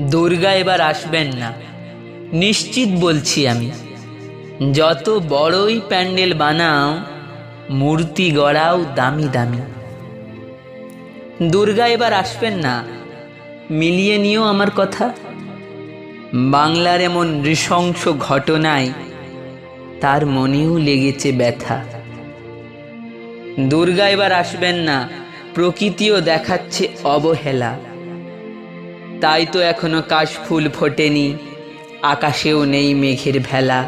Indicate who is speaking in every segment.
Speaker 1: দুর্গা এবার আসবেন না। নিশ্চিত বলছি আমি, যত বড়ই প্যান্ডেল বানাও, মূর্তি গড়াও দামি দামি। দুর্গা এবার আসবেন না, মিলিয়ে নিও আমার কথা। বাংলার এমন নৃশংস ঘটনায় তার মনেও লেগেছে ব্যথা। দুর্গা এবার আসবেন না, প্রকৃতিও দেখাচ্ছে অবহেলা। তাই তো এখনও কাশফুল ফোটেনি, আকাশেও নেই মেঘের ভেলা।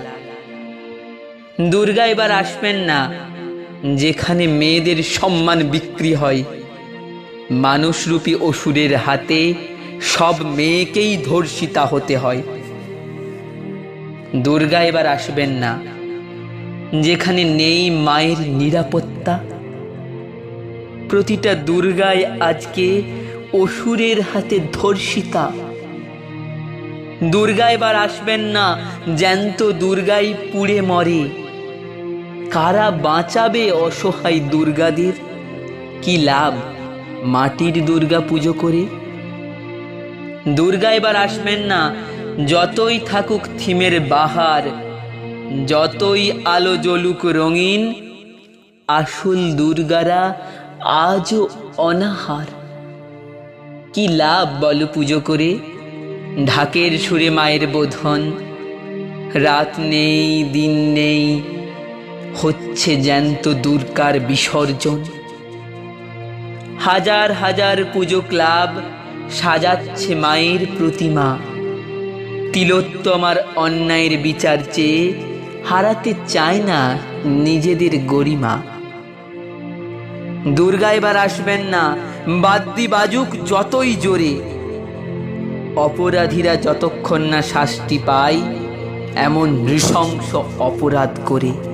Speaker 1: দুর্গা এবার আসবেন না, যেখানে মেয়েদের সম্মান বিক্রি হয়। মানুষরূপী অসুরের হাতে সব মেয়েকেই ধর্ষিতা হতে হয়। দুর্গা এবার আসবেন না, যেখানে নেই মায়ের নিরাপত্তা। প্রতিটা দুর্গায় আজকে অসুরের হাতে ধর্ষিতা। দুর্গা এবার আসবেন না, জ্যান্ত দুর্গাই পুড়ে মরে। কারা বাঁচাবে অসহায় দুর্গাদের? কি লাভ মাটির দুর্গা পুজো করে? দুর্গা এবার আসবেন না, যতই থাকুক থিমের বাহার, যতই আলো জ্বলুক রঙিন, আসল দুর্গারা আজও অনাহার। কি লাভ বল পুজো করে? ঢাকের সুরে মায়ের বোধন। রাত নেই, দিন নেই, হচ্ছে জ্যান্ত দুর্কার বিসর্জন। হাজার হাজার পুজো ক্লাব সাজাচ্ছে মায়ের প্রতিমা। তিলোত্তমার অন্যায়ের বিচার চেয়ে হারাতে চায় না নিজেদের গরিমা। দুর্গা এবার আসবেন না। বাদ্যি বাজুক যতই জোরে। অপরাধীরা যতক্ষণ না শাস্তি পায়, এমন নৃশংস অপরাধ করে।